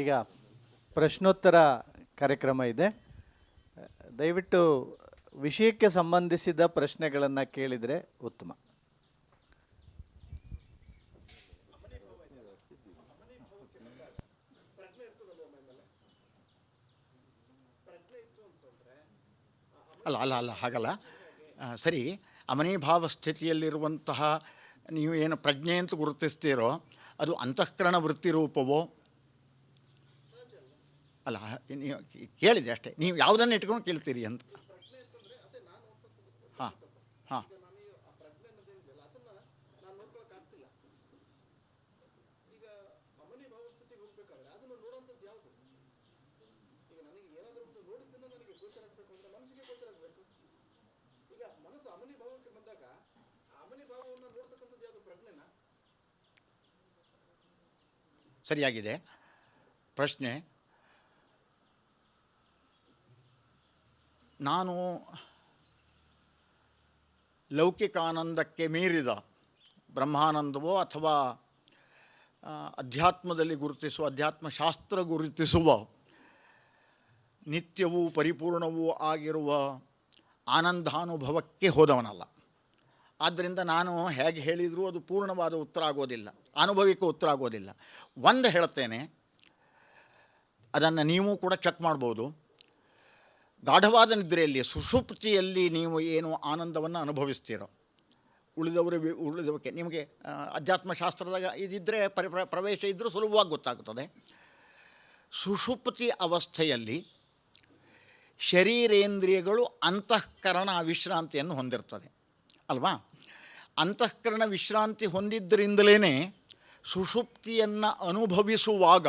ಈಗ ಪ್ರಶ್ನೋತ್ತರ ಕಾರ್ಯಕ್ರಮ ಇದೆ. ದಯವಿಟ್ಟು ವಿಷಯಕ್ಕೆ ಸಂಬಂಧಿಸಿದ ಪ್ರಶ್ನೆಗಳನ್ನು ಕೇಳಿದರೆ ಉತ್ತಮ. ಅಲ್ಲ ಅಲ್ಲ ಅಲ್ಲ, ಹಾಗಲ್ಲ. ಸರಿ, ಅಮನೀಭಾವ ಸ್ಥಿತಿಯಲ್ಲಿರುವಂತಹ ನೀವು ಏನು ಪ್ರಜ್ಞೆ ಅಂತ ಗುರುತಿಸ್ತೀರೋ, ಅದು ಅಂತಃಕರಣ ವೃತ್ತಿ ರೂಪವೋ ಅಲ್ಲ ನೀವು ಕೇಳಿದೆ ಅಷ್ಟೇ. ನೀವು ಯಾವುದನ್ನು ಇಟ್ಕೊಂಡು ಕೇಳ್ತೀರಿ ಅಂತ. ಹಾಂ ಹಾಂ. ಸರಿಯಾಗಿದೆ. ಪ್ರಶ್ನೆ ನಾನು ಲೌಕಿಕಾನಂದಕ್ಕೆ ಮೀರಿದ ಬ್ರಹ್ಮಾನಂದವೋ ಅಥವಾ ಅಧ್ಯಾತ್ಮದಲ್ಲಿ ಗುರುತಿಸುವ, ಅಧ್ಯಾತ್ಮಶಾಸ್ತ್ರ ಗುರುತಿಸುವ, ನಿತ್ಯವೂ ಪರಿಪೂರ್ಣವೂ ಆಗಿರುವ ಆನಂದಾನುಭವಕ್ಕೆ ಹೋದವನಲ್ಲ. ಆದ್ದರಿಂದ ನಾನು ಹೇಗೆ ಹೇಳಿದರೂ ಅದು ಪೂರ್ಣವಾದ ಉತ್ತರ ಆಗೋದಿಲ್ಲ, ಅನುಭವಿಕ ಉತ್ತರ ಆಗೋದಿಲ್ಲ. ಒಂದು ಹೇಳ್ತೇನೆ ಅದನ್ನು ನೀವು ಕೂಡ ಚೆಕ್ ಮಾಡ್ಬೋದು. ಗಾಢವಾದ ನಿದ್ರೆಯಲ್ಲಿ ಸುಷುಪ್ತಿಯಲ್ಲಿ ನೀವು ಏನು ಆನಂದವನ್ನು ಅನುಭವಿಸ್ತೀರೋ, ಉಳಿದವರು ಉಳಿದವಕ್ಕೆ ನಿಮಗೆ ಅಧ್ಯಾತ್ಮಶಾಸ್ತ್ರದಾಗ ಅಧ್ಯಾತ್ಮ ಶಾಸ್ತ್ರದಾಗ ಇದಿದ್ದರೆ ಪ್ರ- ಪ್ರವೇಶ ಇದ್ದರೂ ಸುಲಭವಾಗಿ ಗೊತ್ತಾಗುತ್ತದೆ ಸುಷುಪ್ತಿ ಅವಸ್ಥೆಯಲ್ಲಿ ಶರೀರೇಂದ್ರಿಯಗಳು ಅಂತಃಕರಣ ವಿಶ್ರಾಂತಿಯನ್ನು ಹೊಂದಿರ್ತದೆ. ಅಲ್ವಾ? ಅಂತಃಕರಣ ವಿಶ್ರಾಂತಿ ಹೊಂದಿದ್ದರಿಂದಲೇ ಸುಷುಪ್ತಿಯನ್ನು ಅನುಭವಿಸುವಾಗ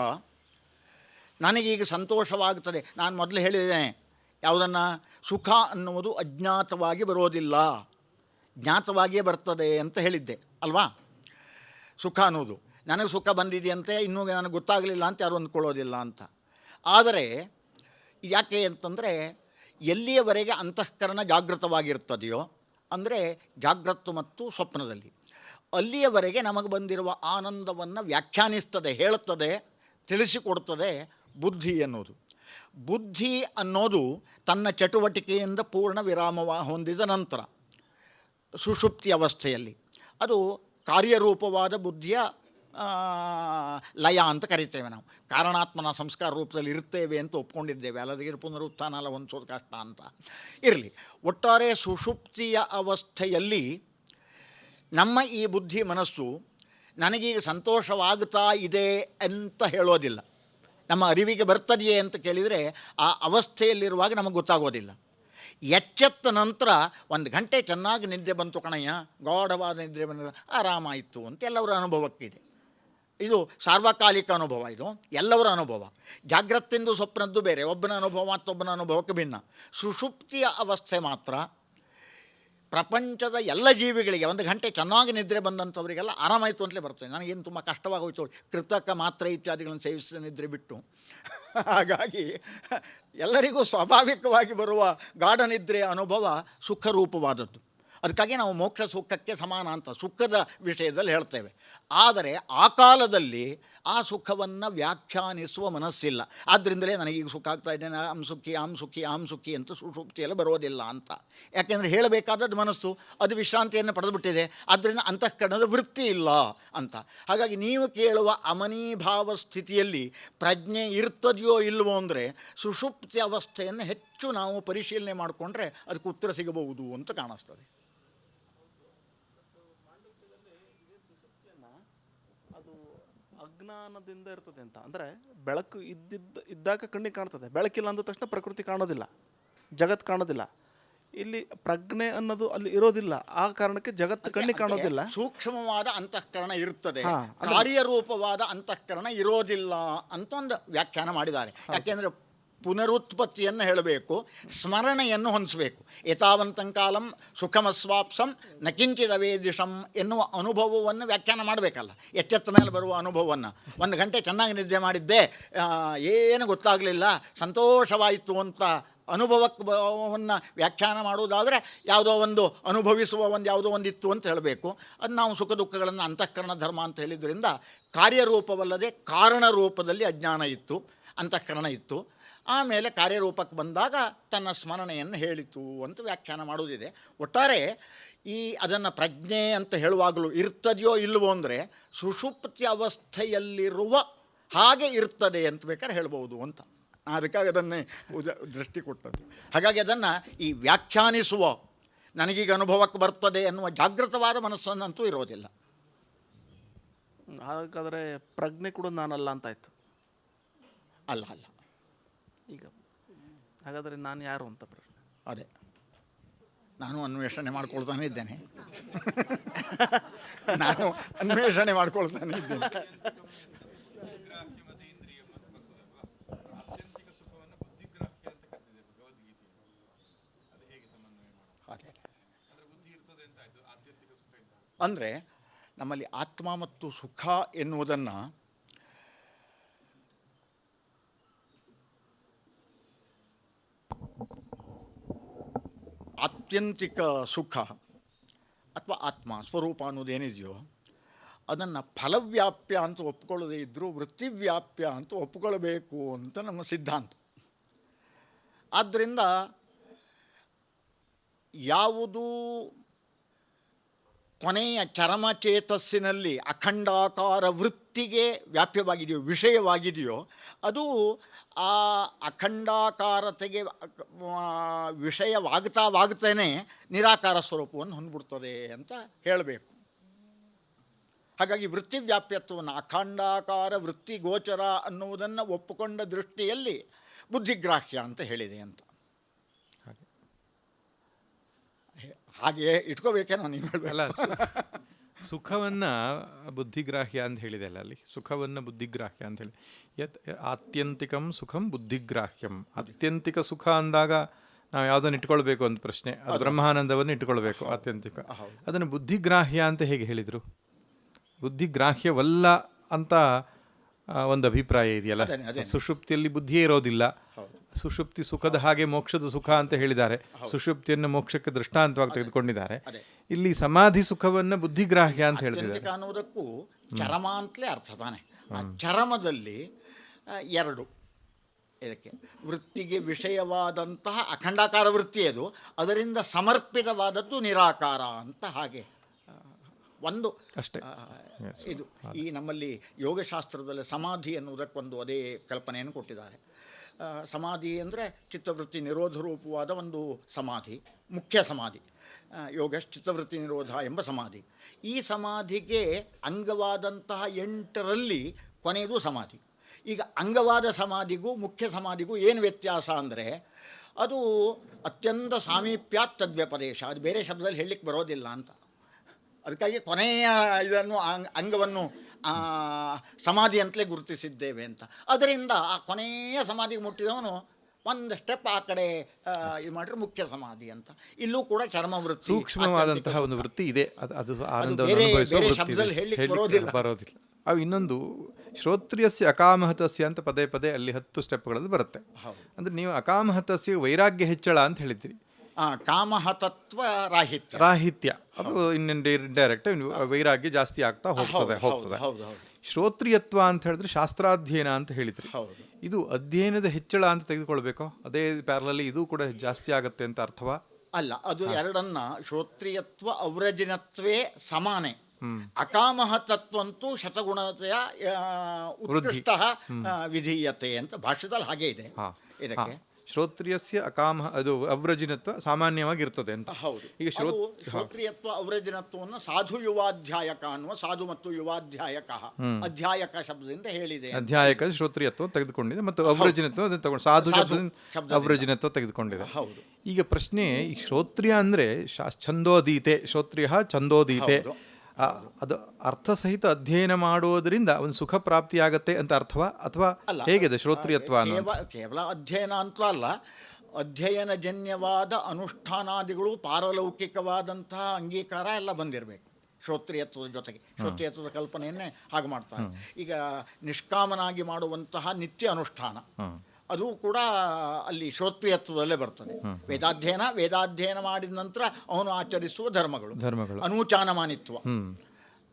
ನನಗೀಗ ಸಂತೋಷವಾಗುತ್ತದೆ ನಾನು ಮೊದಲು ಹೇಳಿದ್ದೇನೆ ಯಾವುದನ್ನು? ಸುಖ ಅನ್ನುವುದು ಅಜ್ಞಾತವಾಗಿ ಬರೋದಿಲ್ಲ. ಜ್ಞಾತವಾಗಿಯೇ ಬರ್ತದೆ ಅಂತ ಹೇಳಿದ್ದೆ, ಅಲ್ವಾ? ಸುಖ ಅನ್ನೋದು ನನಗೆ ಸುಖ ಬಂದಿದೆಯಂತೆ, ಇನ್ನೂ ನನಗೆ ಗೊತ್ತಾಗಲಿಲ್ಲ ಅಂತ ಯಾರು ಅಂದ್ಕೊಳ್ಳೋದಿಲ್ಲ ಅಂತ. ಆದರೆ, ಯಾಕೆ ಅಂತಂದರೆ, ಎಲ್ಲಿಯವರೆಗೆ ಅಂತಃಕರಣ ಜಾಗೃತವಾಗಿರ್ತದೆಯೋ, ಅಂದರೆ ಜಾಗೃತ ಮತ್ತು ಸ್ವಪ್ನದಲ್ಲಿ, ಅಲ್ಲಿಯವರೆಗೆ ನಮಗೆ ಬಂದಿರುವ ಆನಂದವನ್ನು ವ್ಯಾಖ್ಯಾನಿಸ್ತದೆ ಹೇಳುತ್ತದೆ ತಿಳಿಸಿಕೊಡ್ತದೆ ಬುದ್ಧಿ ಅನ್ನೋದು ಬುದ್ಧಿ ಅನ್ನೋದು ತನ್ನ ಚಟುವಟಿಕೆಯಿಂದ ಪೂರ್ಣ ವಿರಾಮ ಹೊಂದಿದ ನಂತರ, ಸುಷುಪ್ತಿ ಅವಸ್ಥೆಯಲ್ಲಿ. ಅದು ಕಾರ್ಯರೂಪವಾದ ಬುದ್ಧಿಯ ಲಯ ಅಂತ ಕರಿತೇವೆ ನಾವು. ಕಾರಣಾತ್ಮನ ಸಂಸ್ಕಾರ ರೂಪದಲ್ಲಿ ಇರುತ್ತೇವೆ ಅಂತ ಒಪ್ಕೊಂಡಿದ್ದೇವೆ. ಅಲ್ಲದಿಗೆ ಪುನರುತ್ಥಾನ, ಅಲ್ಲ ಹೊಂದಿಸೋದು ಕಷ್ಟ ಅಂತ. ಇರಲಿ. ಒಟ್ಟಾರೆ ಸುಷುಪ್ತಿಯ ಅವಸ್ಥೆಯಲ್ಲಿ ನಮ್ಮ ಈ ಬುದ್ಧಿ ಮನಸ್ಸು ನನಗೀಗ ಸಂತೋಷವಾಗುತ್ತಾ ಇದೆ ಅಂತ ಹೇಳೋದಿಲ್ಲ. ನಮ್ಮ ಅರಿವಿಗೆ ಬರ್ತದೆಯೇ ಅಂತ ಕೇಳಿದರೆ ಆ ಅವಸ್ಥೆಯಲ್ಲಿರುವಾಗ ನಮಗೆ ಗೊತ್ತಾಗೋದಿಲ್ಲ. ಎಚ್ಚೆತ್ತ ನಂತರ ಒಂದು ಗಂಟೆ ಚೆನ್ನಾಗಿ ನಿದ್ದೆ ಬಂತು ಕಣಯ್ಯ, ಗಾಢವಾದ ನಿದ್ರೆ ಬಂದ ಆರಾಮಾಯಿತು ಅಂತ ಎಲ್ಲವರ ಅನುಭವಕ್ಕಿದೆ. ಇದು ಸಾರ್ವಕಾಲಿಕ ಅನುಭವ ಇದು ಎಲ್ಲವರ ಅನುಭವ. ಜಾಗ್ರತೆಯಿಂದ ಸ್ವಪ್ನದ್ದು ಬೇರೆ, ಒಬ್ಬನ ಅನುಭವ ಮತ್ತೊಬ್ಬನ ಅನುಭವಕ್ಕೆ ಭಿನ್ನ. ಸುಷುಪ್ತಿಯ ಅವಸ್ಥೆ ಮಾತ್ರ ಪ್ರಪಂಚದ ಎಲ್ಲ ಜೀವಿಗಳಿಗೆ, ಒಂದು ಗಂಟೆ ಚೆನ್ನಾಗಿ ನಿದ್ರೆ ಬಂದಂಥವರಿಗೆಲ್ಲ ಆರಾಮಾಯಿತು ಅಂತಲೇ ಬರ್ತದೆ. ನನಗೇನು ತುಂಬ ಕಷ್ಟವಾಗೋಯ್ತು ಕೃತಕ ಮಾತ್ರೆ ಇತ್ಯಾದಿಗಳನ್ನು ಸೇವಿಸಿದ ನಿದ್ರೆ ಬಿಟ್ಟು. ಹಾಗಾಗಿ ಎಲ್ಲರಿಗೂ ಸ್ವಾಭಾವಿಕವಾಗಿ ಬರುವ ಗಾಢ ನಿದ್ರೆ ಅನುಭವ ಸುಖರೂಪವಾದದ್ದು. ಅದಕ್ಕಾಗಿ ನಾವು ಮೋಕ್ಷ ಸುಖಕ್ಕೆ ಸಮಾನ ಅಂತ ಸುಖದ ವಿಷಯದಲ್ಲಿ ಹೇಳ್ತೇವೆ. ಆದರೆ ಆ ಕಾಲದಲ್ಲಿ ಆ ಸುಖವನ್ನು ವ್ಯಾಖ್ಯಾನಿಸುವ ಮನಸ್ಸಿಲ್ಲ. ಆದ್ದರಿಂದಲೇ ನನಗೀಗ ಸುಖ ಆಗ್ತಾ ಇದ್ದೇನೆ ಆಮ್ ಸುಖಿ ಆಮ್ ಸುಖಿ ಆಮ್ ಸುಖಿ ಅಂತ ಸುಷುಪ್ತಿಯಲ್ಲಿ ಬರೋದಿಲ್ಲ ಅಂತ. ಯಾಕೆಂದರೆ ಹೇಳಬೇಕಾದದ್ದು ಮನಸ್ಸು, ಅದು ವಿಶ್ರಾಂತಿಯನ್ನು ಪಡೆದುಬಿಟ್ಟಿದೆ ಆದ್ದರಿಂದ ಅಂತಃಕರಣದ ವೃತ್ತಿ ಇಲ್ಲ ಅಂತ. ಹಾಗಾಗಿ ನೀವು ಕೇಳುವ ಅಮನೀಭಾವ ಸ್ಥಿತಿಯಲ್ಲಿ ಪ್ರಜ್ಞೆ ಇರ್ತದೆಯೋ ಇಲ್ವೋ ಅಂದರೆ ಸುಷುಪ್ತಿ ಅವಸ್ಥೆಯನ್ನು ಹೆಚ್ಚು ನಾವು ಪರಿಶೀಲನೆ ಮಾಡಿಕೊಂಡ್ರೆ ಅದಕ್ಕೆ ಉತ್ತರ ಸಿಗಬಹುದು ಅಂತ ಕಾಣಿಸ್ತದೆ. ಅಜ್ಞಾನದಿಂದ ಇರ್ತದೆ ಅಂತ. ಅಂದರೆ ಬೆಳಕು ಇದ್ದಿದ್ದ ಇದ್ದಾಗ ಕಣ್ಣಿಗೆ ಕಾಣ್ತದೆ. ಬೆಳಕಿಲ್ಲ ಅಂದ ತಕ್ಷಣ ಪ್ರಕೃತಿ ಕಾಣೋದಿಲ್ಲ. ಜಗತ್ತು ಕಾಣೋದಿಲ್ಲ. ಇಲ್ಲಿ ಪ್ರಜ್ಞೆ ಅನ್ನೋದು ಅಲ್ಲಿ ಇರೋದಿಲ್ಲ. ಆ ಕಾರಣಕ್ಕೆ ಜಗತ್ತು ಕಣ್ಣಿಗೆ ಕಾಣೋದಿಲ್ಲ. ಸೂಕ್ಷ್ಮವಾದ ಅಂತಃಕರಣ ಇರ್ತದೆ. ಕಾರ್ಯರೂಪವಾದ ಅಂತಃಕರಣ ಇರೋದಿಲ್ಲ ಅಂತ ಒಂದು ವ್ಯಾಖ್ಯಾನ ಮಾಡಿದ್ದಾರೆ. ಯಾಕೆಂದರೆ ಪುನರುತ್ಪತ್ತಿಯನ್ನು ಹೇಳಬೇಕು, ಸ್ಮರಣೆಯನ್ನು ಹೊಂದಿಸಬೇಕು. ಏತಾವಂತಂಕಾಲಂ ಸುಖಮಸ್ವಾಪ್ಸಂ ನಕಿಂಚಿದ ವೇದಿಷಂ ಎನ್ನುವ ಅನುಭವವನ್ನು ವ್ಯಾಖ್ಯಾನ ಮಾಡಬೇಕಲ್ಲ. ಎಚ್ಚೆತ್ತ ಮೇಲೆ ಬರುವ ಅನುಭವವನ್ನು. ಒಂದು ಗಂಟೆ ಚೆನ್ನಾಗಿ ನಿದ್ದೆ ಮಾಡಿದ್ದೆ ಏನು ಗೊತ್ತಾಗಲಿಲ್ಲ. ಸಂತೋಷವಾಯಿತು ಅಂತ ಅನುಭವವನ್ನು ವ್ಯಾಖ್ಯಾನ ಮಾಡುವುದಾದರೆ ಯಾವುದೋ ಒಂದು ಅನುಭವಿಸುವ ಒಂದು ಯಾವುದೋ ಒಂದು ಇತ್ತು ಅಂತ ಹೇಳಬೇಕು. ಅದು ನಾವು ಸುಖ ದುಃಖಗಳನ್ನು ಅಂತಃಕರಣ ಧರ್ಮ ಅಂತ ಹೇಳಿದ್ರಿಂದ ಕಾರ್ಯರೂಪವಲ್ಲದೆ ಕಾರಣ ರೂಪದಲ್ಲಿ ಅಜ್ಞಾನ ಇತ್ತು, ಅಂತಃಕರಣ ಇತ್ತು. ಆಮೇಲೆ ಕಾರ್ಯರೂಪಕ್ಕೆ ಬಂದಾಗ ತನ್ನ ಸ್ಮರಣೆಯನ್ನು ಹೇಳಿತು ಅಂತ ವ್ಯಾಖ್ಯಾನ ಮಾಡುವುದಿದೆ. ಒಟ್ಟಾರೆ ಈ ಅದನ್ನು ಪ್ರಜ್ಞೆ ಅಂತ ಹೇಳುವಾಗಲೂ ಇರ್ತದೆಯೋ ಇಲ್ಲವೋ ಅಂದರೆ ಸುಷುಪ್ತಿ ಅವಸ್ಥೆಯಲ್ಲಿರುವ ಹಾಗೆ ಇರ್ತದೆ ಅಂತ ಬೇಕಾದ್ರೆ ಹೇಳ್ಬೋದು ಅಂತ. ಅದಕ್ಕಾಗಿ ಅದನ್ನೇ ಉದ ದೃಷ್ಟಿ ಕೊಟ್ಟದ್ದು. ಹಾಗಾಗಿ ಅದನ್ನು ಈ ವ್ಯಾಖ್ಯಾನಿಸುವ ನನಗೀಗ ಅನುಭವಕ್ಕೆ ಬರ್ತದೆ ಎನ್ನುವ ಜಾಗೃತವಾದ ಮನಸ್ಸನ್ನಂತೂ ಇರೋದಿಲ್ಲ. ಹಾಗಾದರೆ ಪ್ರಜ್ಞೆ ಕೂಡ ನಾನಲ್ಲ ಅಂತಾಯ್ತು ಅಲ್ಲ ಅಲ್ಲ. ಈಗ. ಹಾಗಾದರೆ ನಾನು ಯಾರು ಅಂತ ಪ್ರಶ್ನೆ. ಅದೇ. ನಾನು ಅನ್ವೇಷಣೆ ಮಾಡ್ಕೊಳ್ತಾನೆ ಇದ್ದೇನೆ. ನಾನು ಅನ್ವೇಷಣೆ ಮಾಡ್ಕೊಳ್ತಾನೆ ಇದ್ದೇನೆ. ಅದೇ. ಅಂದರೆ ನಮ್ಮಲ್ಲಿ ಆತ್ಮ ಮತ್ತು ಸುಖ ಎನ್ನುವುದನ್ನು ಆತ್ಯಂತಿಕ ಸುಖ ಅಥವಾ ಆತ್ಮ ಸ್ವರೂಪ ಅನ್ನೋದೇನಿದೆಯೋ ಅದನ್ನು ಫಲವ್ಯಾಪ್ಯ ಅಂತ ಒಪ್ಕೊಳ್ಳದೇ ಇದ್ದರೂ ವೃತ್ತಿವ್ಯಾಪ್ಯ ಅಂತ ಒಪ್ಕೊಳ್ಬೇಕು ಅಂತ ನಮ್ಮ ಸಿದ್ಧಾಂತ. ಆದ್ದರಿಂದ ಯಾವುದು ಕೊನೆಯ ಚರಮಚೇತಸ್ಸಿನಲ್ಲಿ ಅಖಂಡಾಕಾರ ವೃತ್ತಿಗೆ ವ್ಯಾಪ್ಯವಾಗಿದೆಯೋ ವಿಷಯವಾಗಿದೆಯೋ ಅದು ಆ ಅಖಂಡಾಕಾರತೆಗೆ ವಿಷಯವಾಗ್ತಾ ವಾಗ್ತೇನೆ ನಿರಾಕಾರ ಸ್ವರೂಪವನ್ನು ಹೊಂದ್ಬಿಡ್ತದೆ ಅಂತ ಹೇಳಬೇಕು. ಹಾಗಾಗಿ ವೃತ್ತಿ ವ್ಯಾಪ್ಯತ್ವವನ್ನು ಅಖಂಡಾಕಾರ ವೃತ್ತಿ ಗೋಚರ ಅನ್ನುವುದನ್ನು ಒಪ್ಪಿಕೊಂಡ ದೃಷ್ಟಿಯಲ್ಲಿ ಬುದ್ಧಿಗ್ರಾಹ್ಯ ಅಂತ ಹೇಳಿದೆ ಅಂತ. ಹಾಗೆ. ಇಟ್ಕೋಬೇಕೇನೋ ನೀವು ಹೇಳಬೇಕಲ್ಲ ಸುಖವನ್ನ ಬುದ್ಧಿಗ್ರಾಹ್ಯ ಅಂತ ಹೇಳಿದೆ ಅಲ್ಲ ಅಲ್ಲಿ. ಸುಖವನ್ನ ಬುದ್ಧಿಗ್ರಾಹ್ಯ ಅಂತ ಹೇಳಿ. ಯತ್ ಆತ್ಯಂತಿಕಂ ಸುಖಂ ಬುದ್ಧಿಗ್ರಾಹ್ಯಂ. ಅತ್ಯಂತಿಕ ಸುಖ ಅಂದಾಗ ನಾವು ಯಾವುದನ್ನು ಇಟ್ಕೊಳ್ಬೇಕು ಅಂತ ಪ್ರಶ್ನೆ. ಅದು ಬ್ರಹ್ಮಾನಂದವನ್ನು ಇಟ್ಕೊಳ್ಬೇಕು ಆತ್ಯಂತಿಕ. ಅದನ್ನು ಬುದ್ಧಿಗ್ರಾಹ್ಯ ಅಂತ ಹೇಗೆ ಹೇಳಿದರು? ಬುದ್ಧಿಗ್ರಾಹ್ಯವಲ್ಲ ಅಂತ ಒಂದು ಅಭಿಪ್ರಾಯ ಇದೆಯಲ್ಲ. ಸುಷುಪ್ತಿಯಲ್ಲಿ ಬುದ್ಧಿಯೇ ಇರೋದಿಲ್ಲ. ಸುಷುಪ್ತಿ ಸುಖದ ಹಾಗೆ ಮೋಕ್ಷದ ಸುಖ ಅಂತ ಹೇಳಿದ್ದಾರೆ. ಸುಷುಪ್ತಿಯನ್ನು ಮೋಕ್ಷಕ್ಕೆ ದೃಷ್ಟಾಂತವಾಗಿ ತೆಗೆದುಕೊಂಡಿದ್ದಾರೆ. ಇಲ್ಲಿ ಸಮಾಧಿ ಸುಖವನ್ನ ಬುದ್ಧಿಗ್ರಾಹ್ಯ ಅಂತ ಹೇಳ್ತಿದ್ದಾರೆ ಅನ್ನೋದಕ್ಕೂ ಚರಮ ಅಂತಲೇ ಅರ್ಥ ತಾನೆ. ಆ ಚರಮದಲ್ಲಿ ಎರಡು. ಇದಕ್ಕೆ ವೃತ್ತಿಗೆ ವಿಷಯವಾದಂತಹ ಅಖಂಡಾಕಾರ ವೃತ್ತಿ ಅದು. ಅದರಿಂದ ಸಮರ್ಪಿತವಾದದ್ದು ನಿರಾಕಾರ ಅಂತ ಹಾಗೆ. ಒಂದು. ಅಷ್ಟೇ. ಇದು. ಈ ನಮ್ಮಲ್ಲಿ ಯೋಗಶಾಸ್ತ್ರದಲ್ಲಿ ಸಮಾಧಿ ಅನ್ನುವುದಕ್ಕೊಂದು ಅದೇ ಕಲ್ಪನೆಯನ್ನು ಕೊಟ್ಟಿದ್ದಾರೆ. ಸಮಾಧಿ ಅಂದರೆ ಚಿತ್ತವೃತ್ತಿ ನಿರೋಧ ರೂಪವಾದ ಒಂದು ಸಮಾಧಿ, ಮುಖ್ಯ ಸಮಾಧಿ. ಯೋಗ ಚಿತ್ತವೃತ್ತಿ ನಿರೋಧ ಎಂಬ ಸಮಾಧಿ. ಈ ಸಮಾಧಿಗೆ ಅಂಗವಾದಂತಹ ಎಂಟರಲ್ಲಿ ಕೊನೆಯದು ಸಮಾಧಿ. ಈಗ ಅಂಗವಾದ ಸಮಾಧಿಗೂ ಮುಖ್ಯ ಸಮಾಧಿಗೂ ಏನು ವ್ಯತ್ಯಾಸ ಅಂದರೆ, ಅದು ಅತ್ಯಂತ ಸಾಮೀಪ್ಯಾತ್ ತದ್ವ್ಯಪದೇಶ. ಅದು ಬೇರೆ ಶಬ್ದದಲ್ಲಿ ಹೇಳಲಿಕ್ಕೆ ಬರೋದಿಲ್ಲ ಅಂತ. ಅದಕ್ಕಾಗಿ ಕೊನೆಯ ಇದನ್ನು ಅಂಗ್- ಅಂಗವನ್ನು ಸಮಾಧಿ ಅಂತಲೇ ಗುರುತಿಸಿದ್ದೇವೆ ಅಂತ. ಅದರಿಂದ ಆ ಕೊನೆಯ ಸಮಾಧಿಗೆ ಮುಟ್ಟಿದವನು ಒಂದು ಸ್ಟೆಪ್ ಆ ಕಡೆ ಇದು ಮಾಡಿದ್ರೆ ಮುಖ್ಯ ಸಮಾಧಿ ಅಂತ. ಇಲ್ಲೂ ಕೂಡ ಚರ್ಮ ವೃತ್ತಿ ಸೂಕ್ಷ್ಮವಾದಂತಹ ಒಂದು ವೃತ್ತಿ ಇದೆ. ಅದು ಆನಂದ ಬರೋದಿಲ್ಲ. ಬರೋದಿಲ್ಲ. ಅವು ಇನ್ನೊಂದು ಶ್ರೋತ್ರಿಯಸ್ಯ ಅಕಾಮಹತಸ್ಯ ಅಂತ ಪದೇ ಪದೇ ಅಲ್ಲಿ ಹತ್ತು ಸ್ಟೆಪ್ಗಳಲ್ಲಿ ಬರುತ್ತೆ. ಅಂದರೆ ನೀವು ಅಕಾಮಹತಸ್ಯ ವೈರಾಗ್ಯ ಹೆಚ್ಚಳ ಅಂತ ಹೇಳಿದ್ದೀರಿ. ಆ, ಕಾಮಹತತ್ವ ರಾಹಿತ್ಯ ರಾಹಿತ್ಯ. ಅದು ಇನ್ನೊಂದು ಡೈರೆಕ್ಟ್ ವೈರಾಗ್ಯ ಜಾಸ್ತಿ ಆಗ್ತಾ ಹೋಗ್ತದೆ ಹೋಗ್ತದೆ. ಶ್ರೋತ್ರಿಯತ್ವ ಅಂತ ಹೇಳಿದ್ರೆ ಶಾಸ್ತ್ರಾಧ್ಯಯನ ಅಂತ ಹೇಳಿದ್ರು. ಹೌದು. ಇದು ಅಧ್ಯಯನದ ಹೆಚ್ಚಳ ಅಂತ ತೆಗೆದುಕೊಳ್ಬೇಕು? ಅದೇ ಪ್ಯಾರಲಲ್ಲಿ ಇದು ಕೂಡ ಜಾಸ್ತಿ ಆಗತ್ತೆ ಅಂತ ಅರ್ಥವಾ? ಅಲ್ಲ ಅದು ಎರಡನ್ನ ಶ್ರೋತ್ರಿಯತ್ವ ಔರಜಿನತ್ವೇ ಸಮಾನೆ. ಅಕಾಮಹ ತತ್ವಂತೂ ಶತಗುಣತೆಯ ಉತ್ಕೃಷ್ಟ ವಿಧೀಯತೆ ಅಂತ ಭಾಷೆದಲ್ಲಿ ಹಾಗೆ ಇದೆ. ಇದಕ್ಕೆ ಶ್ರೋತ್ರಿಯಸ್ಯ ಅಕಾಮ ಅದು ಅವ್ರಜಿನತ್ವ ಸಾಮಾನ್ಯವಾಗಿ ಇರ್ತದೆ ಅಂತ. ಹೌದು. ಈಗ ಶ್ರೋತ್ರಿಯತ್ವ ಅವ್ರಜಿನತ್ವವನ್ನು ಸಾಧು ಯುವಾಧ್ಯಾಯಕ ಅನ್ನುವ ಸಾಧು ಮತ್ತು ಯುವಾಧ್ಯಾಯಕ ಅಧ್ಯಾಯಕ ಶಬ್ದದಿಂದ ಹೇಳಿದೆ ಅಧ್ಯಾಯಕ ಶ್ರೋತ್ರಿಯತ್ವ ತೆಗೆದುಕೊಂಡಿದೆ ಮತ್ತು ಅವ್ರಜಿನತ್ವ ಅದನ್ನು ತಗೊಂಡು ಸಾಧು ಶಬ್ದದಿಂದ. ಅವ್ರಜಿನತ್ವ ತೆಗೆದುಕೊಂಡಿದೆ. ಹೌದು. ಈಗ ಪ್ರಶ್ನೆ ಈ ಶ್ರೋತ್ರಿಯ ಅಂದ್ರೆ ಛಂದೋದೀತೆ ಶ್ರೋತ್ರಿಯ ಛಂದೋದೀತೆ. ಅದು ಅರ್ಥಸಹಿತ ಅಧ್ಯಯನ ಮಾಡುವುದರಿಂದ ಒಂದು ಸುಖ ಪ್ರಾಪ್ತಿಯಾಗತ್ತೆ ಅಂತ ಅರ್ಥವಾ? ಅಥವಾ ಅಲ್ಲ ಹೇಗಿದೆ ಶ್ರೋತ್ರಿಯತ್ವ ಕೇವಲ ಅಧ್ಯಯನ ಅಂತ ಅಲ್ಲ. ಅಧ್ಯಯನ ಜನ್ಯವಾದ ಅನುಷ್ಠಾನಾದಿಗಳು ಪಾರಲೌಕಿಕವಾದಂತಹ ಅಂಗೀಕಾರ ಎಲ್ಲ ಬಂದಿರಬೇಕು ಶ್ರೋತ್ರಿಯತ್ವದ ಜೊತೆಗೆ. ಶ್ರೋತ್ರಿಯತ್ವದ ಕಲ್ಪನೆಯನ್ನೇ ಹಾಗೆ ಮಾಡ್ತಾರೆ. ಈಗ ನಿಷ್ಕಾಮನಾಗಿ ಮಾಡುವಂತಹ ನಿತ್ಯ ಅನುಷ್ಠಾನ. ಅದು ಕೂಡ ಅಲ್ಲಿ ಶ್ರೋತ್ರಿಯತ್ವದಲ್ಲೇ ಬರ್ತದೆ. ವೇದಾಧ್ಯಯನ ವೇದಾಧ್ಯಯನ ಮಾಡಿದ ನಂತರ ಅವನು ಆಚರಿಸುವ ಧರ್ಮಗಳು. ಧರ್ಮಗಳು. ಅನೂಚಾನಮಾನಿತ್ವ.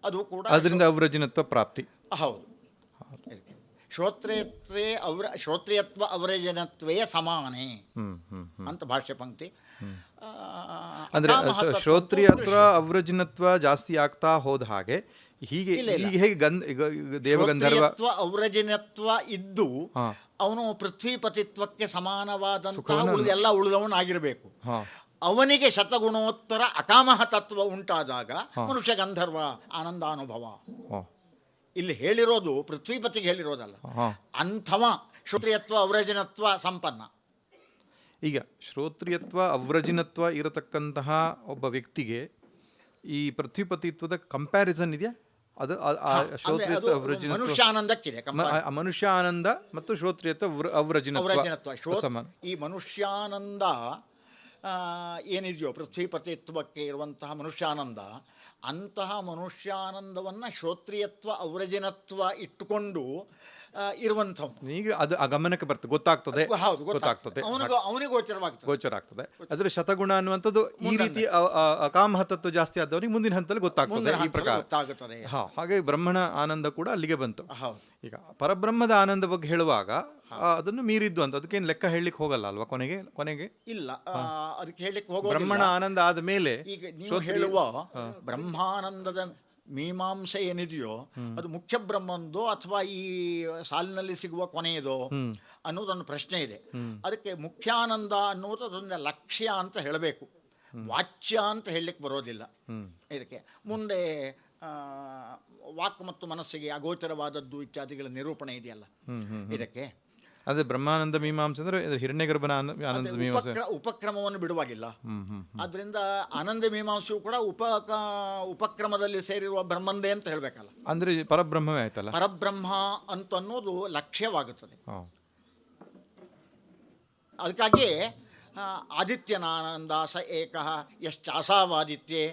ಅದು ಕೂಡ ಅದರಿಂದ ಅವರಜಿನತ್ವ ಪ್ರಾಪ್ತಿ. ಹೌದು. ಶ್ರೋತ್ರಿಯತ್ವೇ ಅವರ ಶ್ರೋತ್ರಿಯತ್ವ ಅವರಜನತ್ವೇ ಸಮಾನೇ ಅಂತ ಭಾಷ್ಯ ಪಂಕ್ತಿ. ಅಂದ್ರೆ ಶ್ರೋತ್ರಿಯತ್ವ ಅವರಜಿನತ್ವ ಜಾಸ್ತಿ ಆಗ್ತಾ ಹೋದ ಹಾಗೆ ಹೀಗೆ ಹೇಗೆ ಗಂಧ ದೇವಗಂಧರ್ವ ಔರಜನತ್ವ ಇದ್ದು. ಅವನು ಪೃಥ್ವಿಪತಿತ್ವಕ್ಕೆ ಸಮಾನವಾದಂತಹ ಉಳಿದ ಎಲ್ಲ ಉಳಿದವನಾಗಿರಬೇಕು. ಅವನಿಗೆ ಶತಗುಣೋತ್ತರ ಅಕಾಮಹ ತತ್ವ ಉಂಟಾದಾಗ ಮನುಷ್ಯ ಗಂಧರ್ವ ಆನಂದಾನುಭವ. ಇಲ್ಲಿ ಹೇಳಿರೋದು ಪೃಥ್ವಿಪತಿಗೆ ಹೇಳಿರೋದಲ್ಲ. ಅಂಥವ ಶ್ರೋತ್ರಿಯತ್ವ ಅವ್ರಜನತ್ವ ಸಂಪನ್ನ. ಈಗ ಶ್ರೋತ್ರಿಯತ್ವ ಅವ್ರಜಿನತ್ವ ಇರತಕ್ಕಂತಹ ಒಬ್ಬ ವ್ಯಕ್ತಿಗೆ ಈ ಪೃಥ್ವಿಪತಿತ್ವದ ಕಂಪ್ಯಾರಿಸನ್ ಇದೆಯಾ? ಅದು ಶ್ರೋತ್ರಿಯತ್ವ ಅವ್ರಜಿನತ್ವ. ಮನುಷ್ಯ ಆನಂದಕ್ಕಿದೆ ಮ- ಆ ಮನುಷ್ಯ ಆನಂದ ಮತ್ತು ಶ್ರೋತ್ರಿಯತ್ವ ಅವ್ರ- ಅವರಜನತ್ವ ಈ ಮನುಷ್ಯಾನಂದ ಏನಿದೆಯೋ ಪೃಥ್ವಿಪತಿತ್ವಕ್ಕೆ ಇರುವಂತಹ ಮನುಷ್ಯಾನಂದ ಅಂತಹ ಮನುಷ್ಯಾನಂದವನ್ನು ಶ್ರೋತ್ರಿಯತ್ವ ಅವ್ರಜಿನತ್ವ ಇಟ್ಟುಕೊಂಡು ಆ, ಇರುವಂಥವ್ನು ಈಗ ಅದು ಆ ಗಮನಕ್ಕೆ ಬರ್ತದೆ. ಗೊತ್ತಾಗ್ತದೆ. ಹೌದು ಗೊತ್ತಾಗ್ತದೆ. ಅವನಿಗೆ ಅವನಿಗೆ ಗೋಚರವಾಗ್ತದೆ. ಗೋಚರ ಆಗ್ತದೆ ಅದ್ರ ಶತಗುಣ ಅನ್ನುವಂಥದ್ದು ಈ ರೀತಿ ಕಾಮಹತತ್ವ ಜಾಸ್ತಿ ಆದವನಿಗೆ ಮುಂದಿನ ಹಂತದಲ್ಲಿ ಗೊತ್ತಾಗ್ತದೆ ಈ ಪ್ರಕಾರ. ಗೊತ್ತಾಗುತ್ತದೆ. ಹಾ ಹಾಗೆ ಬ್ರಹ್ಮಣ ಆನಂದ ಕೂಡ ಅಲ್ಲಿಗೆ ಬಂತು. ಈಗ ಪರಬ್ರಹ್ಮದ ಆನಂದ ಬಗ್ಗೆ ಹೇಳುವಾಗ ಅದನ್ನು ಮೀರಿದ್ದು ಅಂತ ಅದಕ್ಕೇನು ಲೆಕ್ಕ ಹೇಳಲಿಕ್ಕೆ ಹೋಗಲ್ಲ ಅಲ್ವಾ ಕೊನೆಗೆ? ಕೊನೆಗೆ? ಇಲ್ಲ ಅದಕ್ಕೆ ಹೇಳಲಿಕ್ಕೆ ಹೋಗೋ ಬ್ರಹ್ಮಣ ಆನಂದ ಆದ ಮೇಲೆ ಈಗ ನೀವು ಹೇಳುವ ಬ್ರಹ್ಮಾನಂದದ ಮೀಮಾಂಸೆ ಏನಿದೆಯೋ ಅದು ಮುಖ್ಯ ಬ್ರಹ್ಮಂದೋ ಅಥವಾ ಈ ಸಾಲಿನಲ್ಲಿ ಸಿಗುವ ಕೊನೆಯದೋ ಅನ್ನೋದೊಂದು ಪ್ರಶ್ನೆ ಇದೆ. ಅದಕ್ಕೆ ಮುಖ್ಯಾನಂದ ಅನ್ನೋದು ಅದೊಂದು ಲಕ್ಷ್ಯ ಅಂತ ಹೇಳಬೇಕು. ವಾಚ್ಯ ಅಂತ ಹೇಳಲಿಕ್ಕೆ ಬರೋದಿಲ್ಲ. ಇದಕ್ಕೆ ಮುಂದೆ ವಾಕ್ ಮತ್ತು ಮನಸ್ಸಿಗೆ ಅಗೋಚರವಾದದ್ದು ಇತ್ಯಾದಿಗಳ ನಿರೂಪಣೆ ಇದೆಯಲ್ಲ. ಇದಕ್ಕೆ ಅದೇ ಬ್ರಹ್ಮಾನಂದ ಮೀಮಾಂಸೆ ಅಂದ್ರೆ ಇದು ಹಿರಣ್ಯಗರ್ಭನ ಆನ- ಆನಂದ ಮೀಮಾಂಸೆ. ಉಪಕ್ರ ಉಪಕ್ರಮವನ್ನು ಬಿಡುವಾಗಿಲ್ಲ. ಅದರಿಂದ ಆದ್ರಿಂದ ಆನಂದ ಮೀಮಾಂಸೆಯು ಕೂಡ ಉಪ ಉಪಕ್ರಮದಲ್ಲಿ ಸೇರಿರುವ ಬ್ರಹ್ಮಂದೇ ಅಂತ ಹೇಳಬೇಕಲ್ಲ. ಅಂದ್ರೆ ಪರಬ್ರಹ್ಮವೇ ಆಯ್ತಲ್ಲ? ಪರಬ್ರಹ್ಮ ಅಂತ ಅನ್ನೋದು ಲಕ್ಷ್ಯವಾಗುತ್ತದೆ. ಅದಕ್ಕಾಗಿ ಆದಿತ್ಯನಾನಂದ ಸ ಏಕಃ ಯಶ್ಚಾಸಾವಾದಿತ್ಯೆ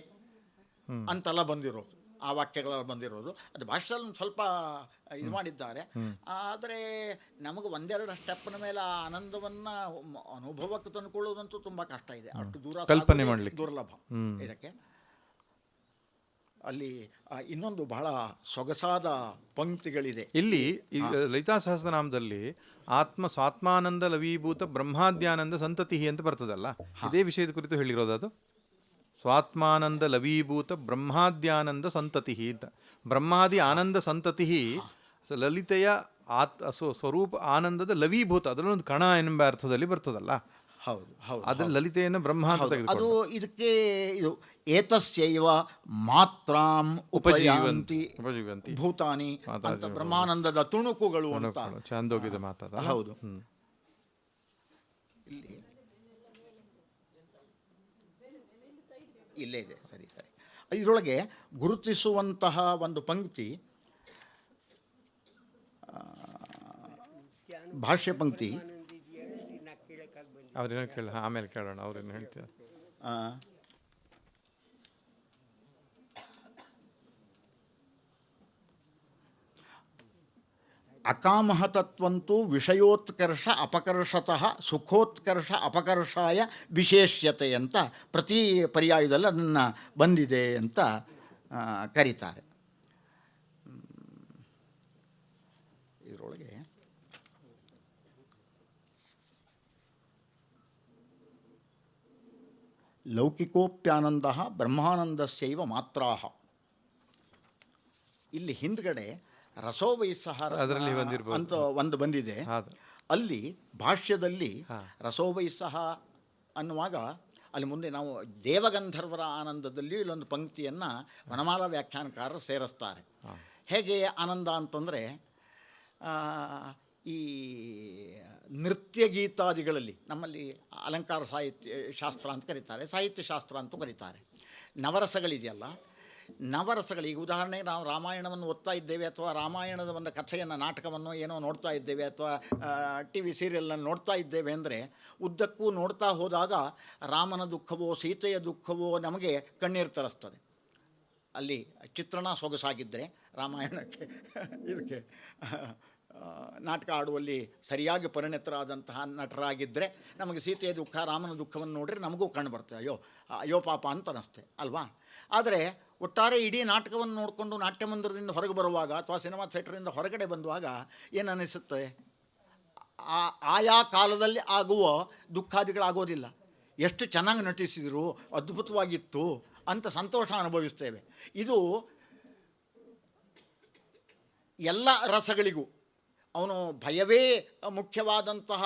ಅಂತೆಲ್ಲ ಬಂದಿರೋದು. ಆ ವಾಕ್ಯಗಳಲ್ಲಿ ಬಂದಿರೋದು. ಅದು ಭಾಷೆಯಲ್ಲಿ ಸ್ವಲ್ಪ ಇದು ಮಾಡಿದ್ದಾರೆ. ಆದರೆ ನಮಗೆ ಒಂದೆರಡು ಸ್ಟೆಪ್ನ ಮೇಲೆ ಆ ಆನಂದವನ್ನು ಅನುಭವಕ್ಕೆ ತಂದುಕೊಳ್ಳೋದಂತೂ ತುಂಬ ಕಷ್ಟ ಇದೆ. ಅಷ್ಟು ದೂರ ಕಲ್ಪನೆ ಮಾಡಲಿಕ್ಕೆ. ದುರ್ಲಭ ಇದಕ್ಕೆ. ಅಲ್ಲಿ ಇನ್ನೊಂದು ಬಹಳ ಸೊಗಸಾದ ಪಂಕ್ತಿಗಳಿದೆ. ಇಲ್ಲಿ ಲಲಿತಾ ಸಹಸ್ರನಾಮದಲ್ಲಿ ಆತ್ಮ ಸ್ವಾತ್ಮಾನಂದ ಲವೀಭೂತ ಬ್ರಹ್ಮಾದ್ಯಾನಂದ ಸಂತತಿ ಅಂತ ಬರ್ತದಲ್ಲ? ಇದೇ ವಿಷಯದ ಕುರಿತು ಹೇಳಿರೋದು ಅದು? ಸ್ವಾತ್ಮಾನಂದ ಲವೀಭೂತ ಬ್ರಹ್ಮಾದ್ಯಾನಂದ ಸಂತತಿ ಅಂತ. ಬ್ರಹ್ಮಾದಿ ಆನಂದ ಸಂತತಿ ಲಲಿತೆಯ ಆತ್ ಸ್ವ- ಸ್ವರೂಪ ಆನಂದದ ಲವೀಭೂತ ಅದರಲ್ಲೊಂದು ಕಣ ಎಂಬ ಅರ್ಥದಲ್ಲಿ ಬರ್ತದಲ್ಲ. ಹೌದು ಹೌದು ಅದ್ರ ಲಲಿತೆಯನ್ನು ಬ್ರಹ್ಮ ಅದು ಇದಕ್ಕೆ ಇದು ಏತಸ್ಯವ ಮಾತ್ರಾಂ ಉಪಜೀವಂತಿ ಉಪಜೀವಂತಿ. ಭೂತಾನಿ ಬ್ರಹ್ಮಾನಂದದ ತುಣುಕುಗಳು ಅಂತ. ಚಂದೋಗಿದ ಮಾತಾಡ ಹೌದು ಇಲ್ಲಿ ಇಲ್ಲೇ ಇದೆ. ಸರಿ ಸರಿ. ಇದರೊಳಗೆ ಗುರುತಿಸುವಂತಹ ಒಂದು ಪಂಕ್ತಿ ಭಾಷ್ಯ ಪಂಕ್ತಿ. ಅವ್ರೇನೋ ಕೇಳ ಆಮೇಲೆ ಕೇಳೋಣ ಅವ್ರೇನು ಹೇಳ್ತಾರೆ ಅಕಾಮಹತತ್ವಂತೂ ವಿಷಯೋತ್ಕರ್ಷ ಅಪಕರ್ಷತಃ ಸುಖೋತ್ಕರ್ಷ ಅಪಕರ್ಷಾಯ ವಿಶೇಷ್ಯತೆ ಅಂತ ಪ್ರತಿ ಪರ್ಯಾಯದಲ್ಲಿ ಅದನ್ನು ಬಂದಿದೆ ಅಂತ ಕರೀತಾರೆ. ಇದರೊಳಗೆ ಲೌಕಿಕೋಪ್ಯಾನಂದ ಬ್ರಹ್ಮಾನಂದಸ್ಯೈವ ಮಾತ್ರ ಇಲ್ಲಿ ಹಿಂದ್ಗಡೆ ರಸೋವೈಸಹಾರ ಅದರಲ್ಲಿ ಬಂದಿರ್ಬೋದು. ಅಂತ ಒಂದು ಬಂದಿದೆ. ಅಲ್ಲಿ ಭಾಷ್ಯದಲ್ಲಿ ರಸೋವೈಸಹ ಅನ್ನುವಾಗ ಅಲ್ಲಿ ಮುಂದೆ ನಾವು ದೇವಗಂಧರ್ವರ ಆನಂದದಲ್ಲಿ ಇಲ್ಲೊಂದು ಪಂಕ್ತಿಯನ್ನು ವನಮಾಲ ವ್ಯಾಖ್ಯಾನಕಾರರು ಸೇರಿಸ್ತಾರೆ. ಹೇಗೆ ಆನಂದ ಅಂತಂದರೆ ಈ ನೃತ್ಯ ಗೀತಾದಿಗಳಲ್ಲಿ ನಮ್ಮಲ್ಲಿ ಅಲಂಕಾರ ಸಾಹಿತ್ಯ ಶಾಸ್ತ್ರ ಅಂತ ಕರೀತಾರೆ ಸಾಹಿತ್ಯ ಶಾಸ್ತ್ರ ಅಂತೂ ಕರೀತಾರೆ. ನವರಸಗಳಿದೆಯಲ್ಲ ನವರಸಗಳು. ಉದಾಹರಣೆಗೆ ನಾವು ರಾಮಾಯಣವನ್ನು ಓದ್ತಾ ಇದ್ದೇವೆ ಅಥವಾ ರಾಮಾಯಣದ ಒಂದು ಕಥೆಯನ್ನು, ನಾಟಕವನ್ನು ಏನೋ ನೋಡ್ತಾ ಇದ್ದೇವೆ ಅಥವಾ ಟಿ ವಿ ಸೀರಿಯಲ್ನ ನೋಡ್ತಾ ಇದ್ದೇವೆ ಅಂದರೆ ಉದ್ದಕ್ಕೂ ನೋಡ್ತಾ ಹೋದಾಗ ರಾಮನ ದುಃಖವೋ, ಸೀತೆಯ ದುಃಖವೋ ನಮಗೆ ಕಣ್ಣೀರು ತರಿಸ್ತದೆ. ಅಲ್ಲಿ ಚಿತ್ರಣ ಸೊಗಸಾಗಿದ್ದರೆ ರಾಮಾಯಣಕ್ಕೆ ಇದಕ್ಕೆ ನಾಟಕ ಆಡುವಲ್ಲಿ ಸರಿಯಾಗಿ ಪರಿಣಿತರಾದಂತಹ ನಟರಾಗಿದ್ದರೆ ನಮಗೆ ಸೀತೆಯ ದುಃಖ, ರಾಮನ ದುಃಖವನ್ನು ನೋಡಿದ್ರೆ ನಮಗೂ ಕಂಡು ಬರ್ತದೆ ಅಯ್ಯೋ ಅಯ್ಯೋ ಪಾಪ ಅಂತ ಅನ್ನಿಸ್ತೆ ಅಲ್ವಾ? ಆದರೆ ಒಟ್ಟಾರೆ ಇಡೀ ನಾಟಕವನ್ನು ನೋಡಿಕೊಂಡು ನಾಟ್ಯ ಮಂದಿರದಿಂದ ಹೊರಗೆ ಬರುವಾಗ ಅಥವಾ ಸಿನಿಮಾ ಥಿಯೇಟ್ರಿಂದ ಹೊರಗಡೆ ಬಂದುವಾಗ ಏನು ಅನ್ನಿಸುತ್ತೆ ಆ, ಆಯಾ ಕಾಲದಲ್ಲಿ ಆಗುವ ದುಃಖಾದಿಗಳಾಗೋದಿಲ್ಲ. ಎಷ್ಟು ಚೆನ್ನಾಗಿ ನಟಿಸಿದರು, ಅದ್ಭುತವಾಗಿತ್ತು ಅಂತ ಸಂತೋಷ ಅನುಭವಿಸ್ತೇವೆ. ಇದು ಎಲ್ಲ ರಸಗಳಿಗೂ, ಅವನು ಭಯವೇ ಮುಖ್ಯವಾದಂತಹ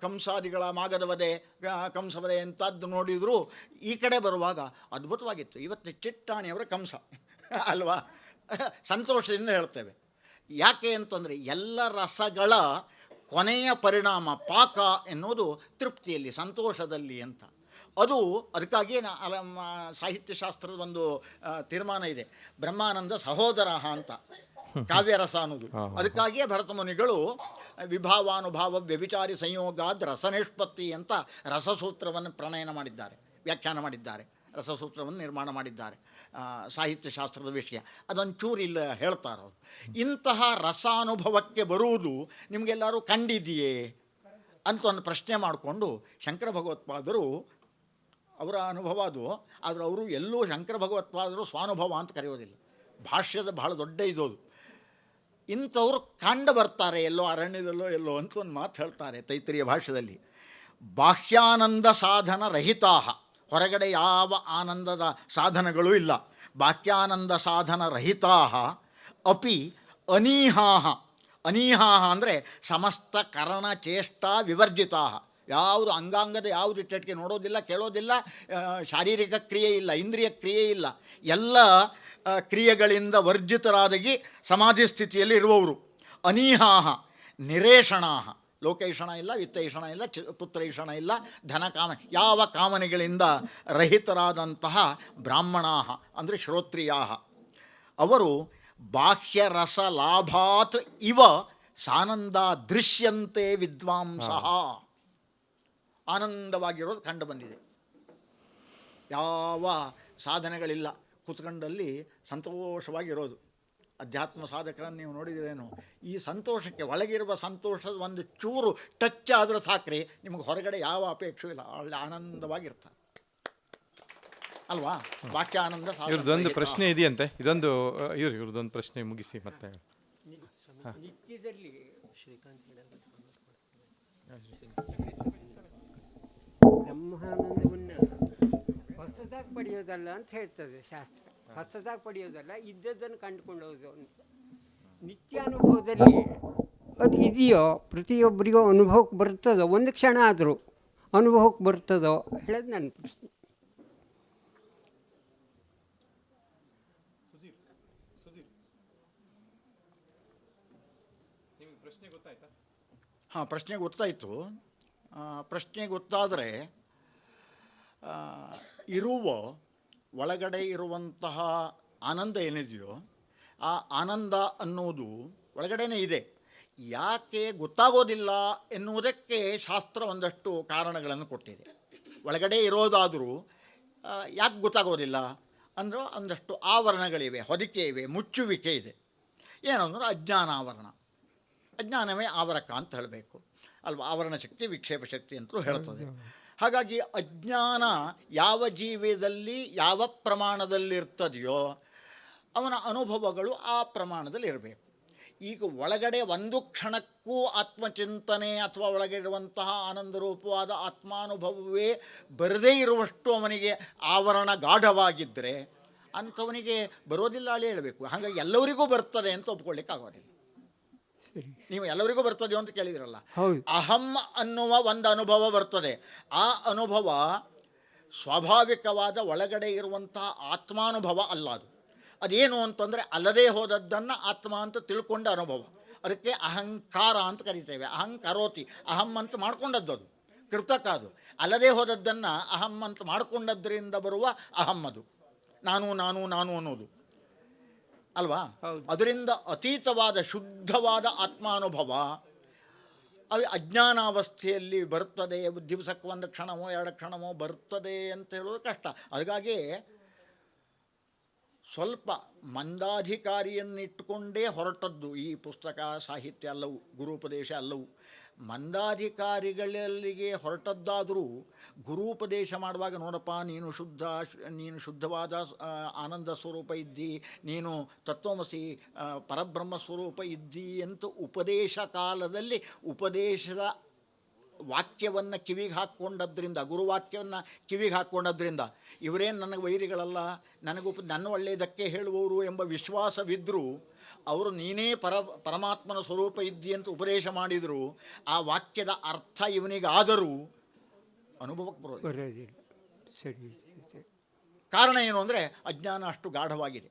ಕಂಸಾದಿಗಳ ಮಾಗದವದೆ ವಧೆ ಕಂಸವದೆ ಎಂಥದ್ದು ನೋಡಿದರೂ ಈ ಕಡೆ ಬರುವಾಗ ಅದ್ಭುತವಾಗಿತ್ತು. ಇವತ್ತು ಚಿಟ್ಟಾಣಿಯವರ ಕಂಸ. ಅಲ್ವಾ? ಸಂತೋಷದಿಂದ ಹೇಳ್ತೇವೆ. ಯಾಕೆ ಅಂತಂದರೆ ಎಲ್ಲ ರಸಗಳ ಕೊನೆಯ ಪರಿಣಾಮ ಪಾಕ ಎನ್ನುವುದು ತೃಪ್ತಿಯಲ್ಲಿ, ಸಂತೋಷದಲ್ಲಿ ಅಂತ. ಅದು ಅದಕ್ಕಾಗಿಯೇ ನಾ ಶಾಸ್ತ್ರದ ಒಂದು ತೀರ್ಮಾನ ಇದೆ. ಬ್ರಹ್ಮಾನಂದ ಸಹೋದರ ಅಂತ. ಕಾವ್ಯರಸ ಅನ್ನೋದು. ಅದಕ್ಕಾಗಿಯೇ ಭರತ ಮುನಿಗಳು ವಿಭಾವಾನುಭಾವ ವ್ಯಭಿಚಾರಿ ಸಂಯೋಗಾದ್ ರಸನಿಷ್ಪತ್ತಿ ಅಂತ ರಸಸೂತ್ರವನ್ನು ಪ್ರಣಯನ ಮಾಡಿದ್ದಾರೆ ವ್ಯಾಖ್ಯಾನ ಮಾಡಿದ್ದಾರೆ. ರಸಸೂತ್ರವನ್ನು ನಿರ್ಮಾಣ ಮಾಡಿದ್ದಾರೆ ಸಾಹಿತ್ಯ ಶಾಸ್ತ್ರದ ವಿಷಯ. ಅದೊಂಚೂರು ಇಲ್ಲ ಹೇಳ್ತಾರೆ. ಅವರು ಇಂತಹ ರಸಾನುಭವಕ್ಕೆ ಬರುವುದು ನಿಮಗೆಲ್ಲರೂ ಕಂಡಿದೆಯೇ? ಅಂತ ಒಂದು ಪ್ರಶ್ನೆ ಮಾಡಿಕೊಂಡು ಶಂಕರ ಭಗವತ್ಪಾದರು ಅವರ ಅನುಭವ ಅದು, ಆದರೆ ಅವರು ಎಲ್ಲೂ ಶಂಕರ ಭಗವತ್ಪಾದರು ಸ್ವಾನುಭವ ಅಂತ ಕರೆಯೋದಿಲ್ಲ. ಭಾಷ್ಯದ ಬಹಳ ದೊಡ್ಡ ಇದೋದು ಇಂಥವ್ರು ಕಂಡು ಬರ್ತಾರೆ, ಎಲ್ಲೋ ಅರಣ್ಯದಲ್ಲೋ ಎಲ್ಲೋ ಅಂತ ಒಂದು ಮಾತು ಹೇಳ್ತಾರೆ ತೈತ್ರಿಯ ಭಾಷ್ಯದಲ್ಲಿ. ಬಾಹ್ಯಾನಂದ ಸಾಧನ ರಹಿತಾಹ. ಹೊರಗಡೆ ಯಾವ ಆನಂದದ ಸಾಧನಗಳೂ ಇಲ್ಲ. ಬಾಹ್ಯಾನಂದ ಸಾಧನ ರಹಿತಾಹ. ಅಪಿ ಅನೀಹಾಹ. ಅನೀಹಾಹ ಅಂದರೆ ಸಮಸ್ತ ಕರಣ ಚೇಷ್ಟಾ ವಿವರ್ಜಿತಾ ಯಾವುದು ಅಂಗಾಂಗದ ಯಾವುದು ಇಟ್ಟಕ್ಕೆ ನೋಡೋದಿಲ್ಲ, ಕೇಳೋದಿಲ್ಲ ಶಾರೀರಿಕ ಕ್ರಿಯೆ ಇಲ್ಲ, ಇಂದ್ರಿಯ ಕ್ರಿಯೆ ಇಲ್ಲ. ಎಲ್ಲ ಕ್ರಿಯೆಗಳಿಂದ ವರ್ಜಿತರಾದಗಿ ಸಮಾಧಿ ಸ್ಥಿತಿಯಲ್ಲಿ ಇರುವವರು. ಅನೀಹಾಹ ನಿರೇಷಣಾಹ ಲೋಕೈಷಣ ಇಲ್ಲ, ವಿತ್ತೈಷಣ ಇಲ್ಲ, ಚ, ಪುತ್ರೈಷಣ ಇಲ್ಲ ಧನಕಾಮ ಯಾವ ಕಾಮನೆಗಳಿಂದ ರಹಿತರಾದಂತಹ ಬ್ರಾಹ್ಮಣಾಹ, ಅಂದರೆ ಶ್ರೋತ್ರಿಯಾಹ. ಅವರು ಬಾಹ್ಯರಸ ಲಾಭಾತ್ ಇವ ಸಾನಂದ ದೃಶ್ಯಂತೆ ವಿದ್ವಾಂಸಃ. ಆನಂದವಾಗಿರೋದು ಕಂಡು ಬಂದಿದೆ. ಯಾವ ಸಾಧನೆಗಳಿಲ್ಲ. ಕುತ್ಕೊಂಡಲ್ಲಿ ಸಂತೋಷವಾಗಿರೋದು. ಅಧ್ಯಾತ್ಮ ಸಾಧಕರನ್ನು ನೀವು ನೋಡಿದಿರೇನು ಈ ಸಂತೋಷಕ್ಕೆ ಒಳಗಿರುವ ಸಂತೋಷದ ಒಂದು ಚೂರು ಟಚ್ ಆದ್ರೆ ಸಾಕ್ರಿ ನಿಮಗೆ ಹೊರಗಡೆ ಯಾವ ಅಪೇಕ್ಷೆ ಇಲ್ಲ. ಒಳ್ಳೆ ಆನಂದವಾಗಿರ್ತಾರೆ. ಅಲ್ವಾ? ವಾಕ್ಯ ಆನಂದ ಸಾಧನ. ಇವ್ರದ್ದೊಂದು ಪ್ರಶ್ನೆ ಇದೆಯಂತೆ. ಇದೊಂದು ಇವ್ರು ಇವ್ರದ್ದೊಂದು ಪ್ರಶ್ನೆ ಮುಗಿಸಿ ಮತ್ತೆ. ನಿತ್ಯದಲ್ಲಿ ಬ್ರಹ್ಮಾನಂದವನ್ನು ಹೊಸದಾಗಿ ಪಡೆಯೋದಲ್ಲ ಅಂತ ಹೇಳ್ತದೆ ಶಾಸ್ತ್ರ. ಹೊಸದಾಗಿ ಪಡೆಯೋದಲ್ಲ ಇದ್ದದ್ದನ್ನು ಕಂಡುಕೊಂಡು ಅಂತ ನಿತ್ಯಾನುಭವದಲ್ಲಿ ಅದು ಇದೆಯೋ ಪ್ರತಿಯೊಬ್ಬರಿಗೂ ಅನುಭವಕ್ಕೆ ಬರ್ತದೋ ಒಂದು ಕ್ಷಣ ಆದರೂ ಅನುಭವಕ್ಕೆ ಬರ್ತದೋ ಹೇಳೋದು ನನ್ನ ಪ್ರಶ್ನೆ. ಹಾಂ ಪ್ರಶ್ನೆ ಗೊತ್ತಾಯಿತು. ಪ್ರಶ್ನೆ ಗೊತ್ತಾದರೆ ಇರುವ, ಒಳಗಡೆ ಇರುವಂತಹ ಆನಂದ ಏನಿದೆಯೋ, ಆ ಆನಂದ ಅನ್ನೋದು ಒಳಗಡೆನೇ ಇದೆ. ಯಾಕೆ ಗೊತ್ತಾಗೋದಿಲ್ಲ ಎನ್ನುವುದಕ್ಕೆ ಶಾಸ್ತ್ರ ಒಂದಷ್ಟು ಕಾರಣಗಳನ್ನು ಕೊಟ್ಟಿದೆ. ಒಳಗಡೆ ಇರೋದಾದರೂ ಯಾಕೆ ಗೊತ್ತಾಗೋದಿಲ್ಲ? ಅಂದರೆ ಒಂದಷ್ಟು ಆವರಣಗಳಿವೆ, ಹೊದಿಕೆ ಇವೆ, ಮುಚ್ಚುವಿಕೆ ಇದೆ. ಏನಂದ್ರೆ ಅಜ್ಞಾನ ಆವರಣ ಅಜ್ಞಾನವೇ ಆವರಕ ಅಂತ ಹೇಳಬೇಕು. ಅಲ್ವಾ? ಆವರಣ ಶಕ್ತಿ, ವಿಕ್ಷೇಪ ಶಕ್ತಿ ಅಂತಲೂ ಹೇಳ್ತದೆ. ಹಾಗಾಗಿ ಅಜ್ಞಾನ ಯಾವ ಜೀವಿಯಲ್ಲಿ ಯಾವ ಪ್ರಮಾಣದಲ್ಲಿರ್ತದೆಯೋ ಅವನ ಅನುಭವಗಳು ಆ ಪ್ರಮಾಣದಲ್ಲಿ ಇರಬೇಕು ಈಗ ಒಳಗಡೆ ಒಂದು ಕ್ಷಣಕ್ಕೂ ಆತ್ಮಚಿಂತನೆ ಅಥವಾ ಒಳಗಿರುವಂತಹ ಆನಂದರೂಪವಾದ ಆತ್ಮಾನುಭವವೇ ಬರದೇ ಇರುವಷ್ಟು ಅವನಿಗೆ ಆವರಣ ಗಾಢವಾಗಿದ್ದರೆ ಅಂಥವನಿಗೆ ಬರೋದಿಲ್ಲ ಅಳಿ ಹೇಳಬೇಕು. ಹಾಗಾಗಿ ಎಲ್ಲರಿಗೂ ಬರ್ತದೆ ಅಂತ ಒಪ್ಕೊಳ್ಳಿಕ್ಕೆ ಆಗೋದಿಲ್ಲ ಸರಿ ನೀವು ಎಲ್ಲರಿಗೂ ಬರ್ತದೆ ಅಂತ ಕೇಳಿದಿರಲ್ಲ. ಹೌದು. ಅಹಂ ಅನ್ನುವ ಒಂದು ಅನುಭವ ಬರ್ತದೆ. ಆ ಅನುಭವ ಸ್ವಾಭಾವಿಕವಾದ ಒಳಗಡೆ ಇರುವಂತಹ ಆತ್ಮಾನುಭವ ಅಲ್ಲ ಅದು. ಅದೇನು ಅಂತಂದರೆ ಅಲ್ಲದೇ ಹೋದದ್ದನ್ನು ಆತ್ಮ ಅಂತ ತಿಳ್ಕೊಂಡ ಅನುಭವ. ಅದಕ್ಕೆ ಅಹಂಕಾರ ಅಂತ ಕರಿತೇವೆ. ಅಹಂಕಾರೋತಿ ಅಹಂ ಅಂತ ಮಾಡ್ಕೊಂಡದ್ದು ಅದು. ಕೃತಕ ಅದು. ಅಲ್ಲದೇ ಹೋದದ್ದನ್ನು ಅಹಂ ಅಂತ ಮಾಡ್ಕೊಂಡದ್ರಿಂದ ಬರುವ ಅಹಂ ಅದು. ನಾನು ನಾನು ನಾನು ಅನ್ನೋದು. ಅಲ್ವಾ? ಅದರಿಂದ ಅತೀತವಾದ ಶುದ್ಧವಾದ ಆತ್ಮಾನುಭವ ಅವು ಅಜ್ಞಾನಾವಸ್ಥೆಯಲ್ಲಿ ಬರ್ತದೆ ದಿವಸಕ್ಕೆ ಒಂದು ಕ್ಷಣವೋ ಎರಡು ಕ್ಷಣವೋ ಬರ್ತದೆ ಅಂತ ಹೇಳೋದು ಕಷ್ಟ. ಹಾಗಾಗಿ ಸ್ವಲ್ಪ ಮಂದಾಧಿಕಾರಿಯನ್ನಿಟ್ಟುಕೊಂಡೇ ಹೊರಟದ್ದು ಈ ಪುಸ್ತಕ ಸಾಹಿತ್ಯ ಅಲ್ಲವು ಗುರುಪದೇಶ ಅಲ್ಲವು. ಮಂದಾಧಿಕಾರಿಗಳಲ್ಲಿಗೆ ಹೊರಟದ್ದಾದರೂ ಗುರುಪದೇಶ ಮಾಡುವಾಗ, ನೋಡಪ್ಪ, ನೀನು ಶುದ್ಧ, ನೀನು ಶುದ್ಧವಾದ ಆನಂದ ಸ್ವರೂಪ ಇದ್ದಿ, ನೀನು ತತ್ವಮಸಿ ಪರಬ್ರಹ್ಮ ಸ್ವರೂಪ ಇದ್ದಿ ಅಂತ ಉಪದೇಶ ಕಾಲದಲ್ಲಿ ಉಪದೇಶದ ವಾಕ್ಯವನ್ನು ಕಿವಿಗೆ ಹಾಕ್ಕೊಂಡದ್ರಿಂದ, ಗುರುವಾಕ್ಯವನ್ನು ಕಿವಿಗೆ ಹಾಕ್ಕೊಂಡದ್ರಿಂದ, ಇವರೇನು ನನಗೆ ವೈರಿಗಳಲ್ಲ, ನನಗೂ ನನ್ನ ಒಳ್ಳೆಯದಕ್ಕೆ ಹೇಳುವವರು ಎಂಬ ವಿಶ್ವಾಸವಿದ್ದರೂ ಅವರು ನೀನೇ ಪರ, ಪರಮಾತ್ಮನ ಸ್ವರೂಪ ಇದ್ದಿ ಅಂತ ಉಪದೇಶ ಮಾಡಿದರು, ಆ ವಾಕ್ಯದ ಅರ್ಥ ಇವನಿಗಾದರೂ ಅನುಭವಕ್ಕೆ ಬರೋದು ಬರೋದಿಲ್ಲ. ಸರಿ ಸರಿ ಕಾರಣ ಏನು ಅಂದರೆ ಅಜ್ಞಾನ ಅಷ್ಟು ಗಾಢವಾಗಿದೆ.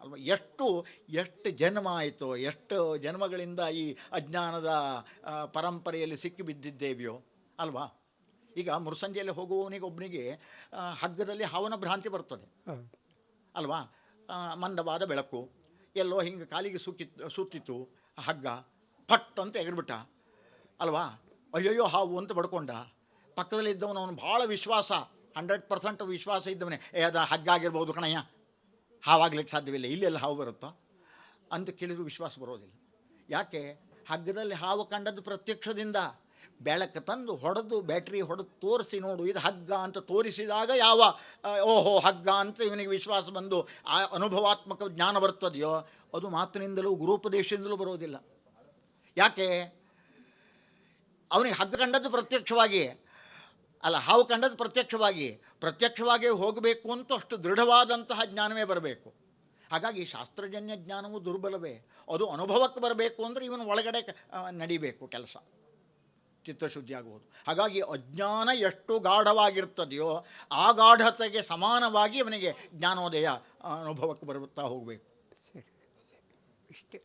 ಅಲ್ವಾ? ಎಷ್ಟು ಎಷ್ಟು ಜನ್ಮ ಆಯಿತು ಎಷ್ಟು ಜನ್ಮಗಳಿಂದ ಈ ಅಜ್ಞಾನದ ಆ, ಪರಂಪರೆಯಲ್ಲಿ ಸಿಕ್ಕಿಬಿದ್ದಿದ್ದೇವೆಯೋ ಅಲ್ವಾ? ಈಗ ಮೃಸಂಜೆಯಲ್ಲಿ ಹೋಗುವವನಿಗೆ ಒಬ್ಬನಿಗೆ ಹಗ್ಗದಲ್ಲಿ ಹಾವನ ಭ್ರಾಂತಿ ಬರ್ತದೆ. ಹೌದು. ಅಲ್ವಾ? ಆ, ಮಂದವಾದ ಬೆಳಕು ಎಲ್ಲೋ ಹಿಂಗೆ ಕಾಲಿಗೆ ಸುಕ್ಕಿ ಸುತ್ತಿತ್ತು ಆ ಹಗ್ಗ ಫಟ್ ಅಂತ ಎಗರ್ಬಿಟ್ಟ. ಅಲ್ವಾ? ಅಯ್ಯಯ್ಯೋ ಹಾವು ಅಂತ ಬಡ್ಕೊಂಡ. ಪಕ್ಕದಲ್ಲಿ ಇದ್ದವನು, ಅವನು ಭಾಳ ವಿಶ್ವಾಸ ಹಂಡ್ರೆಡ್ ಪರ್ಸೆಂಟ್ ವಿಶ್ವಾಸ ಇದ್ದವನೇ. ಏ, ಅದು ಹಗ್ಗ ಆಗಿರ್ಬೋದು ಕಣಯ್ಯ. ಹಾವಾಗ್ಲಿಕ್ಕೆ ಸಾಧ್ಯವಿಲ್ಲ. ಇಲ್ಲೆಲ್ಲ ಹಾವು ಬರುತ್ತೋ? ಅಂತ ಕೇಳಿದ್ರು ವಿಶ್ವಾಸ ಬರೋದಿಲ್ಲ. ಯಾಕೆ? ಹಗ್ಗದಲ್ಲಿ ಹಾವು ಕಂಡದ್ದು ಪ್ರತ್ಯಕ್ಷದಿಂದ. ಬೆಳಕು ತಂದು ಹೊಡೆದು, ಬ್ಯಾಟ್ರಿ ಹೊಡೆದು ತೋರಿಸಿ ನೋಡು, ಇದು ಹಗ್ಗ ಅಂತ ತೋರಿಸಿದಾಗ ಯಾವ ಓಹೋ, ಹಗ್ಗ ಅಂತ ಇವನಿಗೆ ವಿಶ್ವಾಸ ಬಂದು, ಆ ಅನುಭವಾತ್ಮಕ ಜ್ಞಾನ ಬರ್ತದೆಯೋ ಅದು ಮಾತಿನಿಂದಲೂ, ಗುರುಪದೇಶದಿಂದಲೂ ಬರೋದಿಲ್ಲ. ಯಾಕೆ? ಅವನಿಗೆ ಹಗ್ಗ ಕಂಡದ್ದು ಪ್ರತ್ಯಕ್ಷವಾಗಿ. ಅಲ್ಲ ಹಾವು ಕಂಡದ್ದು ಪ್ರತ್ಯಕ್ಷವಾಗಿ. ಪ್ರತ್ಯಕ್ಷವಾಗಿ ಹೋಗಬೇಕು ಅಂತ ಅಷ್ಟು ದೃಢವಾದಂತಹ ಜ್ಞಾನವೇ ಬರಬೇಕು. ಹಾಗಾಗಿ ಶಾಸ್ತ್ರಜನ್ಯ ಜ್ಞಾನವು ದುರ್ಬಲವೇ. ಅದು ಅನುಭವಕ್ಕೆ ಬರಬೇಕು ಅಂದರೆ ಇವನು ಒಳಗಡೆ ನಡಿಬೇಕು ಕೆಲಸ. ಚಿತ್ತಶುದ್ಧಿ ಆಗುವುದು ಹಾಗಾಗಿ ಅಜ್ಞಾನ ಎಷ್ಟು ಗಾಢವಾಗಿರ್ತದೆಯೋ ಆ ಗಾಢತೆಗೆ ಸಮಾನವಾಗಿ ಅವನಿಗೆ ಜ್ಞಾನೋದಯ ಅನುಭವಕ್ಕೆ ಬರುತ್ತಾ ಹೋಗಬೇಕು. ಇಷ್ಟೇ.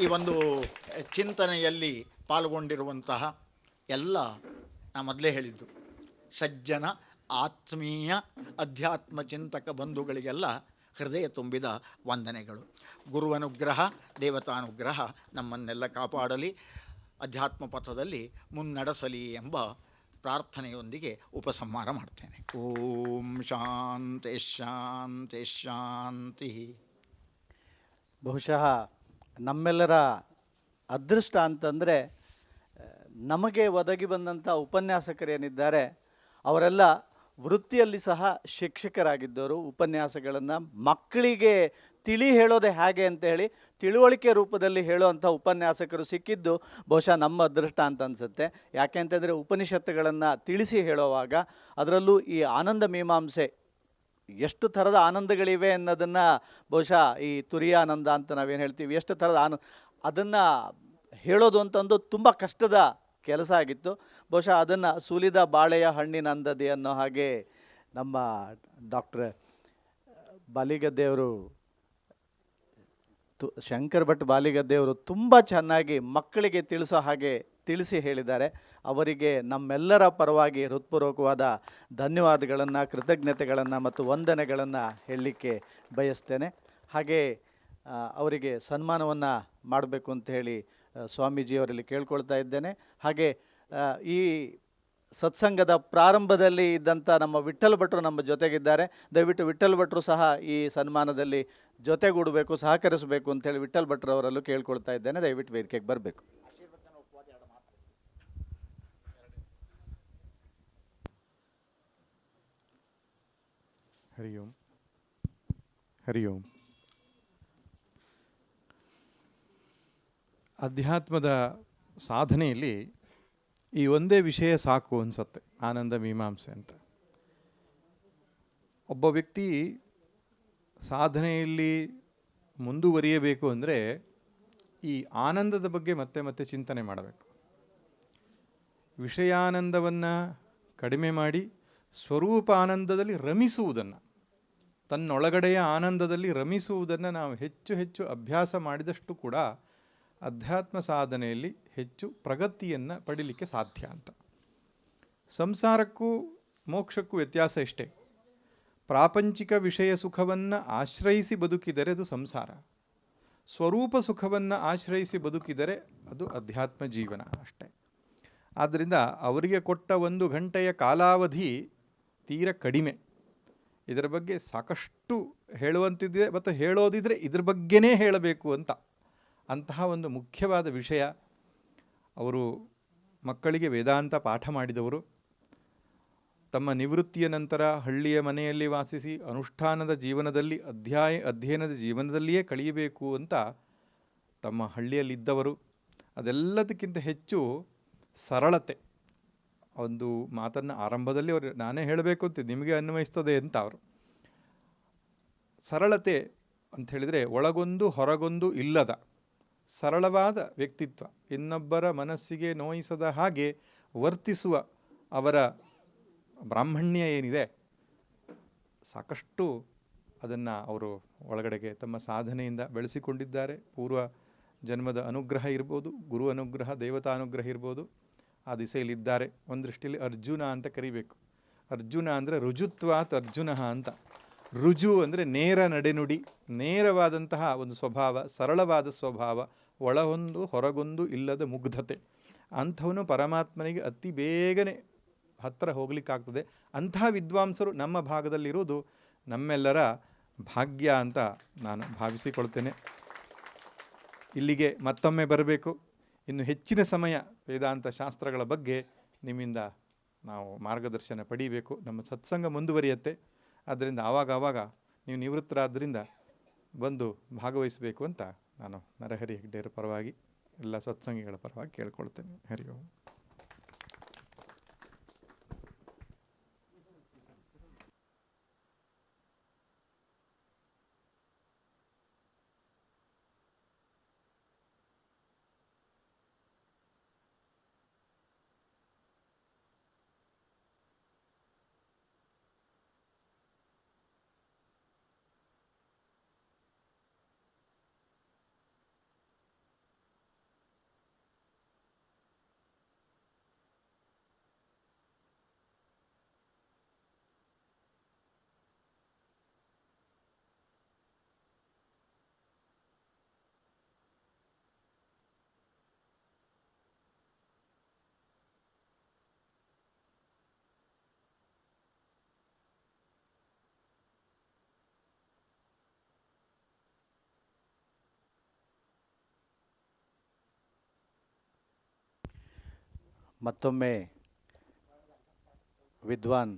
ಈ ಒಂದು ಚಿಂತನೆಯಲ್ಲಿ ಪಾಲ್ಗೊಂಡಿರುವಂತಹ ಎಲ್ಲ ನಾ ಮೊದಲೇ ಹೇಳಿದ್ದು. ಸಜ್ಜನ, ಆತ್ಮೀಯ, ಅಧ್ಯಾತ್ಮ ಚಿಂತಕ ಬಂಧುಗಳಿಗೆಲ್ಲ ಹೃದಯ ತುಂಬಿದ ವಂದನೆಗಳು. ಗುರುವನುಗ್ರಹ ದೇವತಾನುಗ್ರಹ ನಮ್ಮನ್ನೆಲ್ಲ ಕಾಪಾಡಲಿ, ಅಧ್ಯಾತ್ಮ ಪಥದಲ್ಲಿ ಮುನ್ನಡೆಸಲಿ ಎಂಬ ಪ್ರಾರ್ಥನೆಯೊಂದಿಗೆ ಉಪಸಂಹಾರ ಮಾಡ್ತೇನೆ. ಓಂ ಶಾಂತಿ ಶಾಂತಿ ಶಾಂತಿ. ಬಹುಶಃ ನಮ್ಮೆಲ್ಲರ ಅದೃಷ್ಟ ಅಂತಂದರೆ ನಮಗೆ ಒದಗಿ ಬಂದಂಥ ಉಪನ್ಯಾಸಕರೇನಿದ್ದಾರೆ, ಅವರೆಲ್ಲ ವೃತ್ತಿಯಲ್ಲಿ ಸಹ ಶಿಕ್ಷಕರಾಗಿದ್ದವರು. ಉಪನ್ಯಾಸಗಳನ್ನು ಮಕ್ಕಳಿಗೆ ತಿಳಿ ಹೇಳೋದೇ ಹೇಗೆ ಅಂತ ಹೇಳಿ, ತಿಳುವಳಿಕೆ ರೂಪದಲ್ಲಿ ಹೇಳುವಂಥ ಉಪನ್ಯಾಸಕರು ಸಿಕ್ಕಿದ್ದು ಬಹುಶಃ ನಮ್ಮ ಅದೃಷ್ಟ ಅಂತ ಅನಿಸುತ್ತೆ. ಯಾಕೆ ಅಂತಂದರೆ ಉಪನಿಷತ್ತುಗಳನ್ನು ತಿಳಿಸಿ ಹೇಳುವಾಗ ಅದರಲ್ಲೂ ಈ ಆನಂದ ಮೀಮಾಂಸೆ ಎಷ್ಟು ಥರದ ಆನಂದಗಳಿವೆ ಅನ್ನೋದನ್ನು ಬಹುಶಃ ಈ ತುರಿಯಾನಂದ ಅಂತ ನಾವೇನು ಹೇಳ್ತೀವಿ. ಎಷ್ಟು ಥರದ ಆನಂದ, ಅದನ್ನು ಹೇಳೋದು ಅಂತಂದು ತುಂಬ ಕಷ್ಟದ ಕೆಲಸ ಆಗಿತ್ತು. ಬಹುಶಃ ಅದನ್ನು ಸುಲಿದ ಬಾಳೆಯ ಹಣ್ಣಿನಂದದಿ ಅನ್ನೋ ಹಾಗೆ ನಮ್ಮ ಡಾಕ್ಟ್ರ್, ಬಾಲಿಗದ್ದೆಯವರು ತು, ಶಂಕರ್ ಭಟ್ ಬಾಲಿಗದ್ದೆಯವರು ತುಂಬ ಚೆನ್ನಾಗಿ ಮಕ್ಕಳಿಗೆ ತಿಳಿಸೋ ಹಾಗೆ ತಿಳಿಸಿ ಹೇಳಿದ್ದಾರೆ. ಅವರಿಗೆ ನಮ್ಮೆಲ್ಲರ ಪರವಾಗಿ ಹೃತ್ಪೂರ್ವಕವಾದ ಧನ್ಯವಾದಗಳನ್ನು, ಕೃತಜ್ಞತೆಗಳನ್ನು ಮತ್ತು ವಂದನೆಗಳನ್ನು ಹೇಳಲಿಕ್ಕೆ ಬಯಸ್ತೇನೆ. ಹಾಗೆ ಅವರಿಗೆ ಸನ್ಮಾನವನ್ನು ಮಾಡಬೇಕು ಅಂತ ಹೇಳಿ ಸ್ವಾಮೀಜಿಯವರಲ್ಲಿ ಕೇಳ್ಕೊಳ್ತಾ ಇದ್ದೇನೆ. ಹಾಗೆ ಈ ಸತ್ಸಂಗದ ಪ್ರಾರಂಭದಲ್ಲಿ ಇದ್ದಂಥ ನಮ್ಮ ವಿಠಲ್ ಭಟ್ರು ನಮ್ಮ ಜೊತೆಗಿದ್ದಾರೆ. ದಯವಿಟ್ಟು ವಿಠಲ್ ಭಟ್ರು ಸಹ ಈ ಸನ್ಮಾನದಲ್ಲಿ ಜೊತೆಗೂಡಬೇಕು, ಸಹಕರಿಸಬೇಕು ಅಂತೇಳಿ ವಿಠಲ್ ಭಟ್ರು ಅವರಲ್ಲೂ ಕೇಳ್ಕೊಳ್ತಾ ಇದ್ದೇನೆ. ದಯವಿಟ್ಟು ವೇದಿಕೆಗೆ ಬರಬೇಕು. ಹರಿ ಓಂ. ಹರಿ ಓಂ. ಅಧ್ಯಾತ್ಮದ ಸಾಧನೆಯಲ್ಲಿ ಈ ಒಂದೇ ವಿಷಯ ಸಾಕು ಅನ್ಸತ್ತೆ, ಆನಂದ ಮೀಮಾಂಸೆ ಅಂತ. ಒಬ್ಬ ವ್ಯಕ್ತಿ ಸಾಧನೆಯಲ್ಲಿ ಮುಂದುವರಿಯಬೇಕು ಅಂದರೆ ಈ ಆನಂದದ ಬಗ್ಗೆ ಮತ್ತೆ ಮತ್ತೆ ಚಿಂತನೆ ಮಾಡಬೇಕು. ವಿಷಯಾನಂದವನ್ನು ಕಡಿಮೆ ಮಾಡಿ ಸ್ವರೂಪ ಆನಂದದಲ್ಲಿ ರಮಿಸುವುದನ್ನು, ತನ್ನೊಳಗಡೆಯ ಆನಂದದಲ್ಲಿ ರಮಿಸುವುದನ್ನು ನಾವು ಹೆಚ್ಚು ಹೆಚ್ಚು ಅಭ್ಯಾಸ ಮಾಡಿದಷ್ಟು ಕೂಡ ಅಧ್ಯಾತ್ಮ ಸಾಧನೆಯಲ್ಲಿ ಹೆಚ್ಚು ಪ್ರಗತಿಯನ್ನು ಪಡೀಲಿಕ್ಕೆ ಸಾಧ್ಯ ಅಂತ. ಸಂಸಾರಕ್ಕೂ ಮೋಕ್ಷಕ್ಕೂ ವ್ಯತ್ಯಾಸ ಇಷ್ಟೇ ಪ್ರಾಪಂಚಿಕ ವಿಷಯ ಸುಖವನ್ನು ಆಶ್ರಯಿಸಿ ಬದುಕಿದರೆ ಅದು ಸಂಸಾರ. ಸ್ವರೂಪ ಸುಖವನ್ನು ಆಶ್ರಯಿಸಿ ಬದುಕಿದರೆ ಅದು ಅಧ್ಯಾತ್ಮ ಜೀವನ ಅಷ್ಟೇ. ಆದ್ದರಿಂದ ಅವರಿಗೆ ಕೊಟ್ಟ ಒಂದು ಗಂಟೆಯ ಕಾಲಾವಧಿ ತೀರ ಕಡಿಮೆ. ಇದರ ಬಗ್ಗೆ ಸಾಕಷ್ಟು ಹೇಳುವಂತಿದೆ, ಮತ್ತು ಹೇಳೋದಿದ್ರೆ ಇದ್ರ ಬಗ್ಗೆನೇ ಹೇಳಬೇಕು ಅಂತ. ಅಂತಹ ಒಂದು ಮುಖ್ಯವಾದ ವಿಷಯ ಅವರು ಮಕ್ಕಳಿಗೆ ವೇದಾಂತ ಪಾಠ ಮಾಡಿದವರು. ತಮ್ಮ ನಿವೃತ್ತಿಯ ನಂತರ ಹಳ್ಳಿಯ ಮನೆಯಲ್ಲಿ ವಾಸಿಸಿ ಅನುಷ್ಠಾನದ ಜೀವನದಲ್ಲಿ ಅಧ್ಯಾಯ, ಅಧ್ಯಯನದ ಜೀವನದಲ್ಲಿಯೇ ಕಳೆಯಬೇಕು ಅಂತ ತಮ್ಮ ಹಳ್ಳಿಯಲ್ಲಿದ್ದವರು. ಅದೆಲ್ಲದಕ್ಕಿಂತ ಹೆಚ್ಚು ಸರಳತೆ ಒಂದು ಮಾತನ್ನು ಆರಂಭದಲ್ಲಿ ಅವರು ನಾನೇ ಹೇಳಬೇಕು ಅಂತ ನಿಮಗೆ ಅನ್ವಯಿಸ್ತದೆ ಅಂತ ಅವರು. ಸರಳತೆ ಅಂಥೇಳಿದರೆ ಒಳಗೊಂದು ಹೊರಗೊಂದು ಇಲ್ಲದ ಸರಳವಾದ ವ್ಯಕ್ತಿತ್ವ, ಇನ್ನೊಬ್ಬರ ಮನಸ್ಸಿಗೆ ನೋಯಿಸದ ಹಾಗೆ ವರ್ತಿಸುವ ಅವರ ಬ್ರಾಹ್ಮಣ್ಯ ಏನಿದೆ, ಸಾಕಷ್ಟು ಅದನ್ನು ಅವರು ಒಳಗಡೆಗೆ ತಮ್ಮ ಸಾಧನೆಯಿಂದ ಬೆಳೆಸಿಕೊಂಡಿದ್ದಾರೆ. ಪೂರ್ವ ಜನ್ಮದ ಅನುಗ್ರಹ ಇರ್ಬೋದು, ಗುರು ಅನುಗ್ರಹ, ದೇವತಾ ಅನುಗ್ರಹ ಇರ್ಬೋದು, ಆ ದಿಸೆಯಲ್ಲಿದ್ದಾರೆ. ಒಂದು ದೃಷ್ಟಿಯಲ್ಲಿ ಅರ್ಜುನ ಅಂತ ಕರಿಬೇಕು. ಅರ್ಜುನ ಅಂದರೆ ರುಜುತ್ವಾತ್ ಅರ್ಜುನ ಅಂತ. ರುಜು ಅಂದರೆ ನೇರ ನಡೆನುಡಿ, ನೇರವಾದಂತಹ ಒಂದು ಸ್ವಭಾವ, ಸರಳವಾದ ಸ್ವಭಾವ, ಒಳಗೊಂದು ಹೊರಗೊಂದು ಇಲ್ಲದ ಮುಗ್ಧತೆ. ಅಂಥವನು ಪರಮಾತ್ಮನಿಗೆ ಅತಿ ಬೇಗನೆ ಹತ್ತಿರ ಹೋಗ್ಲಿಕ್ಕಾಗ್ತದೆ. ಅಂತಹ ವಿದ್ವಾಂಸರು ನಮ್ಮ ಭಾಗದಲ್ಲಿರುವುದು ನಮ್ಮೆಲ್ಲರ ಭಾಗ್ಯ ಅಂತ ನಾನು ಭಾವಿಸಿಕೊಳ್ತೇನೆ. ಇಲ್ಲಿಗೆ ಮತ್ತೊಮ್ಮೆ ಬರಬೇಕು. ಇನ್ನು ಹೆಚ್ಚಿನ ಸಮಯ ವೇದಾಂತ ಶಾಸ್ತ್ರಗಳ ಬಗ್ಗೆ ನಿಮ್ಮಿಂದ ನಾವು ಮಾರ್ಗದರ್ಶನ ಪಡೀಬೇಕು. ನಮ್ಮ ಸತ್ಸಂಗ ಮುಂದುವರಿಯುತ್ತೆ. ಆದ್ದರಿಂದ ಆವಾಗ ಆವಾಗ ನೀವು ನಿವೃತ್ತರಾದ್ದರಿಂದ ಬಂದು ಭಾಗವಹಿಸಬೇಕು ಅಂತ ನಾನು ನರಹರಿ ಹೆಗ್ಡೆಯರ ಪರವಾಗಿ ಎಲ್ಲ ಸತ್ಸಂಗಿಗಳ ಪರವಾಗಿ ಕೇಳ್ಕೊಳ್ತೇನೆ. ಹರಿ ಮತ್ತೊಮ್ಮೆ ವಿದ್ವಾನ್